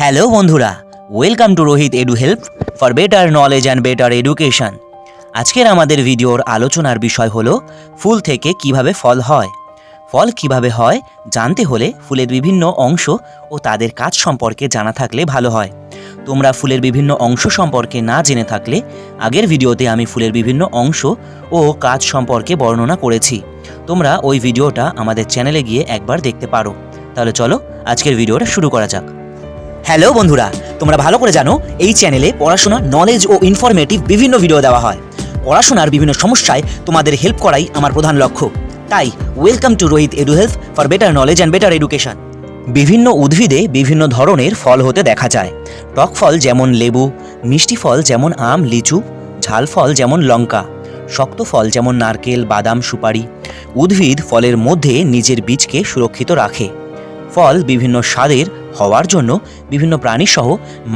Hello বন্ধুরা। Welcome to Rohit edu help for better knowledge and better education আজকের আমাদের ভিডিওর আলোচনার বিষয় হলো, ফুল থেকে কীভাবে ফল হয়। ফল কীভাবে হয়, জানতে হলে ফুলের বিভিন্ন অংশ ও তাদের কাজ সম্পর্কে জানা থাকলে ভালো হয়। তোমরা ফুলের বিভিন্ন অংশ সম্পর্কে না জেনে থাকলে, আগের ভিডিওতে আমি ফুলের বিভিন্ন অংশ ও কাজ সম্পর্কে বর্ণনা করেছি। তোমরা ওই ভিডিওটা আমাদের চ্যানেলে গিয়ে একবার দেখতে পারো। তাহলে চলো, আজকের ভিডিওটা শুরু করা যাক। হ্যালো বন্ধুরা, তোমরা ভালো করে জানো, এই চ্যানেলে পড়াশোনা নলেজ ও ইনফরমেটিভ বিভিন্ন ভিডিও দেওয়া হয়। পড়াশোনার বিভিন্ন সমস্যায় তোমাদের হেল্প করাই আমার প্রধান লক্ষ্য। তাই welcome to Rohit edu health for better knowledge and better education বিভিন্ন উদ্ভিদে বিভিন্ন ধরনের ফল হতে দেখা যায়। টক ফল যেমন লেবু, মিষ্টি ফল যেমন আম, লিচু, ঝাল ফল যেমন লঙ্কা, শক্ত ফল যেমন নারকেল, বাদাম, সুপারি। উদ্ভিদ ফলের মধ্যে নিজের বীজকে সুরক্ষিত রাখে। ফল বিভিন্ন স্বাদের হওয়ার জন্য বিভিন্ন প্রাণীসহ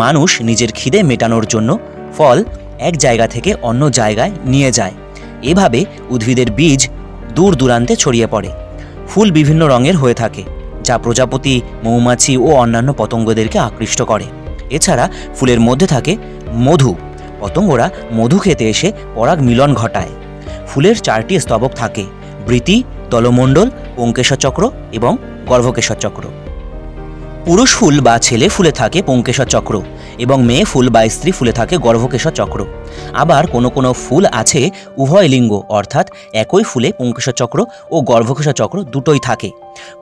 মানুষ নিজের খিদে মেটানোর জন্য ফল এক জায়গা থেকে অন্য জায়গায় নিয়ে যায়। এভাবে উদ্ভিদের বীজ দূর দূরান্তে ছড়িয়ে পড়ে। ফুল বিভিন্ন রঙের হয়ে থাকে, যা প্রজাপতি, মৌমাছি ও অন্যান্য পতঙ্গদেরকে আকৃষ্ট করে। এছাড়া ফুলের মধ্যে থাকে মধু। পতঙ্গরা মধু খেতে এসে পরাগ মিলন ঘটায়। ফুলের চারটি স্তবক থাকে, বৃতি, দলমণ্ডল পঙ্কেশ্বর চক্র এবং গর্ভকেশ্বর চক্র পুরুষ ফুল বা ছেলে ফুলে থাকে পঙ্কেশ্বর চক্র এবং মেয়ে ফুল বা স্ত্রী ফুলে থাকে গর্ভকেশ্বর চক্র। আবার কোনো কোনো ফুল আছে উভয় লিঙ্গ, অর্থাৎ একই ফুলে পুংকেশ্বর চক্র ও গর্ভকেশ্বর চক্র দুটোই থাকে।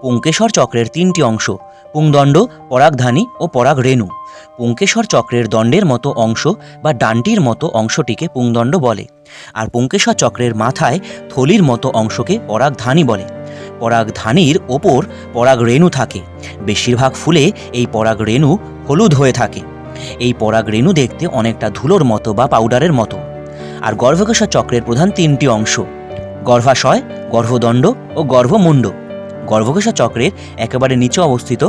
পুংকেশ্বর চক্রের তিনটি অংশ, পুংদণ্ড, পরাগধানী ও পরাগ রেণু পুংকেশ্বর চক্রের দণ্ডের মতো অংশ বা ডানটির মতো অংশটিকে পুংদণ্ড বলে, আর পুংকেশ্বর চক্রের মাথায় থলির মতো অংশকে পরাগধানী বলে। পরাগধানীর ওপর পরাগ রেণু থাকে। বেশিরভাগ ফুলে এই পরাগ রেণু হলুদ হয়ে থাকে। এই পরাগ রেণু দেখতে অনেকটা ধুলোর মতো বা পাউডারের মতো। আর গর্ভকেশ্বর চক্রের প্রধান তিনটি অংশ, গর্ভাশয়, গর্ভদণ্ড ও গর্ভমুণ্ড। গর্ভকেশ্বর চক্রের একেবারে নিচে অবস্থিত,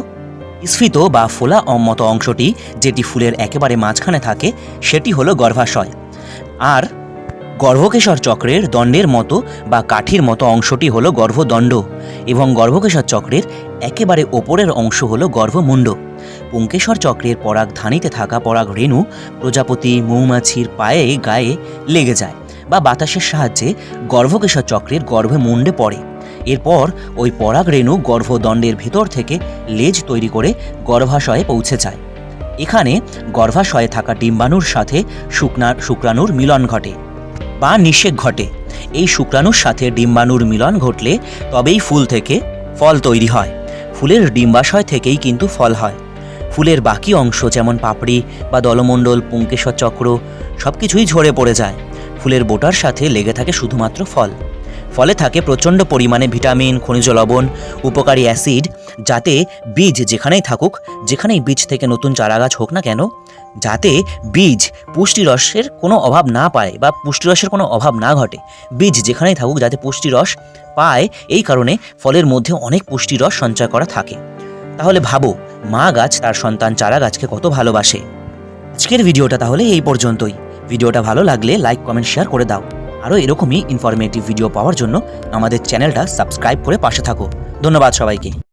স্ফীত বা ফোলা মতো অংশটি যেটি ফুলের একেবারে মাঝখানে থাকে, সেটি হলো গর্ভাশয়। আর গর্ভকেশ্বর চক্রের দণ্ডের মতো বা কাঠির মতো অংশটি হলো গর্ভদণ্ড এবং গর্ভকেশর চক্রের একেবারে ওপরের অংশ হলো গর্ভমুণ্ড। পুঙ্কেশ্বর চক্রের পরাগ ধানিতে থাকা পরাগ রেণু প্রজাপতি মৌমাছির পায়ে, গায়ে লেগে যায় বা বাতাসের সাহায্যে গর্ভকেশর চক্রের গর্ভে মুন্ডে পড়ে। এরপর ওই পরাগ রেণু গর্ভদণ্ডের ভেতর থেকে লেজ তৈরি করে গর্ভাশয়ে পৌঁছে যায়। এখানে গর্ভাশয়ে থাকা ডিম্বাণুর সাথে শুকনার শুক্রাণুর মিলন ঘটে। বা নিষেক ঘটে। এই শুক্রাণুর সাথে ডিম্বাণুর মিলন ঘটলে তবেই ফুল থেকে ফল তৈরি হয়। ফুলের ডিম্বাশয় থেকেই কিন্তু ফল হয়। ফুলের বাকি অংশ যেমন পাপড়ি বা দলমণ্ডল পুঙ্কেশ্বর চক্র সব কিছুই ঝরে পড়ে যায়। ফুলের বোটার সাথে লেগে থাকে শুধুমাত্র ফল। ফলে থাকে প্রচণ্ড পরিমাণে ভিটামিন, খনিজ লবণ, উপকারী অ্যাসিড, যাতে বীজ যেখানেই থাকুক, যেখানেই বীজ থেকে নতুন চারাগাছ হোক না কেন, যাতে বীজ পুষ্টিরসের কোনো অভাব না পায় বা পুষ্টিরসের কোনো অভাব না ঘটে। বীজ যেখানেই থাকুক, যাতে পুষ্টিরস পায়, এই কারণে ফলের মধ্যে অনেক পুষ্টিরস সঞ্চয় করা থাকে। তাহলে ভাবো, মা গাছ তার সন্তান চারা গাছকে কত ভালোবাসে। আজকের ভিডিওটা তাহলে এই পর্যন্তই। ভিডিওটা ভালো লাগলে লাইক, কমেন্ট, শেয়ার করে দাও। আরও এরকমই ইনফরমেটিভ ভিডিও পাওয়ার জন্য আমাদের চ্যানেলটা সাবস্ক্রাইব করে পাশে থাকো। ধন্যবাদ সবাইকে।